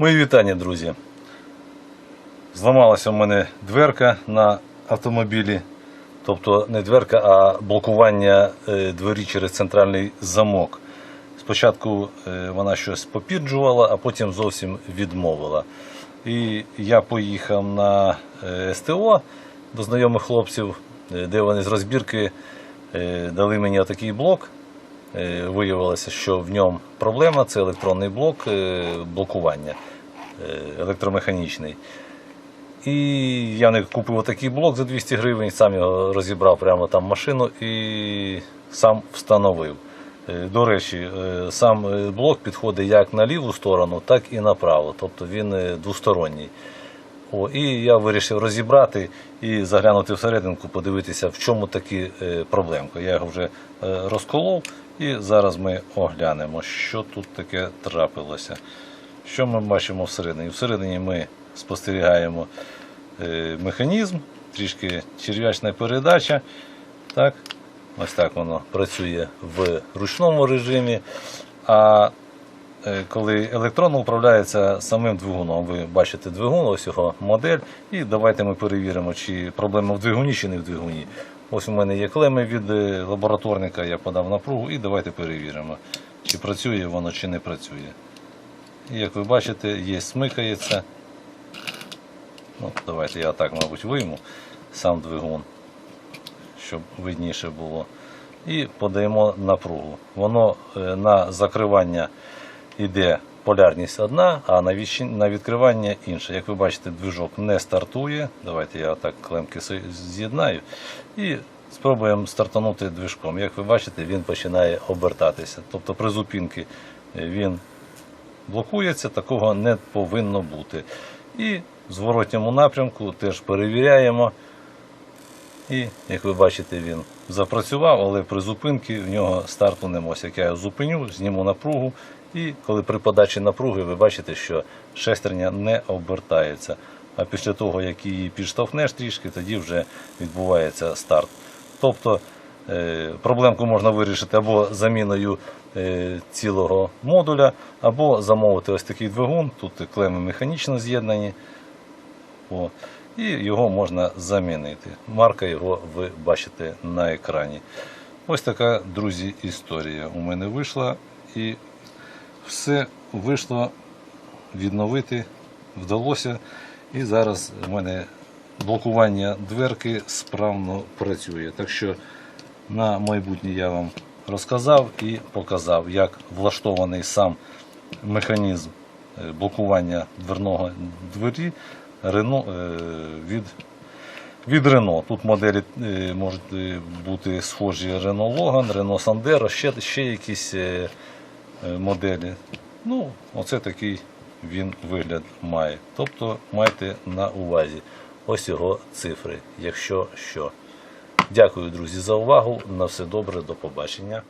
Мої вітання, друзі. Зламалася у мене дверка на автомобілі. Тобто не дверка, а блокування е, двері через центральний замок. Спочатку е, вона щось попірджувала, а потім зовсім відмовила. І я поїхав на е, СТО до знайомих хлопців, де вони з розбірки дали мені отакий блок. Е, Виявилося, що в ньому проблема це електронний блок е, блокування е, електромеханічний. І я купив отакий блок за 200 гривень, сам його розібрав прямо там машину і сам встановив. До речі, сам блок підходить як на ліву сторону, так і на праву. Тобто він двосторонній. О, і я вирішив розібрати і заглянути всерединку, подивитися, в чому такі е, проблемки. Я його вже е, розколов і зараз ми оглянемо, що тут таке трапилося. Що ми бачимо всередині? Всередині ми спостерігаємо е, механізм, трішки черв'ячна передача. Так? Ось так воно працює в ручному режимі. А коли електронно управляється самим двигуном. Ви бачите двигун, ось його модель. І давайте ми перевіримо, чи проблема в двигуні, чи не в двигуні. Ось у мене є клеми від е, лабораторника, я подав напругу і давайте перевіримо, чи працює воно, чи не працює. І як ви бачите, є смикається. Ну, давайте я так, мабуть, вийму сам двигун, щоб видніше було. І подаємо напругу. Воно е, на закривання йде полярність одна, а на відкривання інша. Як ви бачите, движок не стартує. Давайте я так клемки з'єднаю і спробуємо стартанути движком. Як ви бачите, він починає обертатися. Тобто при зупинці він блокується, такого не повинно бути. І в зворотньому напрямку теж перевіряємо. І, як ви бачите, він запрацював, але при зупинці в нього старту нема. Як я його зупиню, зніму напругу, і коли при подачі напруги ви бачите, що шестерня не обертається. А після того, як її підштовхнеш трішки, тоді вже відбувається старт. Тобто е, проблемку можна вирішити або заміною е, цілого модуля, або замовити ось такий двигун. Тут клеми механічно з'єднані. І його можна замінити. Марка його ви бачите на екрані. Ось така, друзі, історія у мене вийшла. І все вийшло відновити вдалося. І зараз у мене блокування дверки справно працює. Так що на майбутнє я вам розказав і показав, як влаштований сам механізм е, блокування дверного двері Рено, е, від, від Renault. Тут моделі е, можуть е, бути схожі Renault Logan, Renault Sandero, ще, ще якісь моделі. Ну, оце такий він вигляд має. Тобто майте на увазі ось його цифри, якщо що. Дякую, друзі, за увагу. На все добре, до побачення.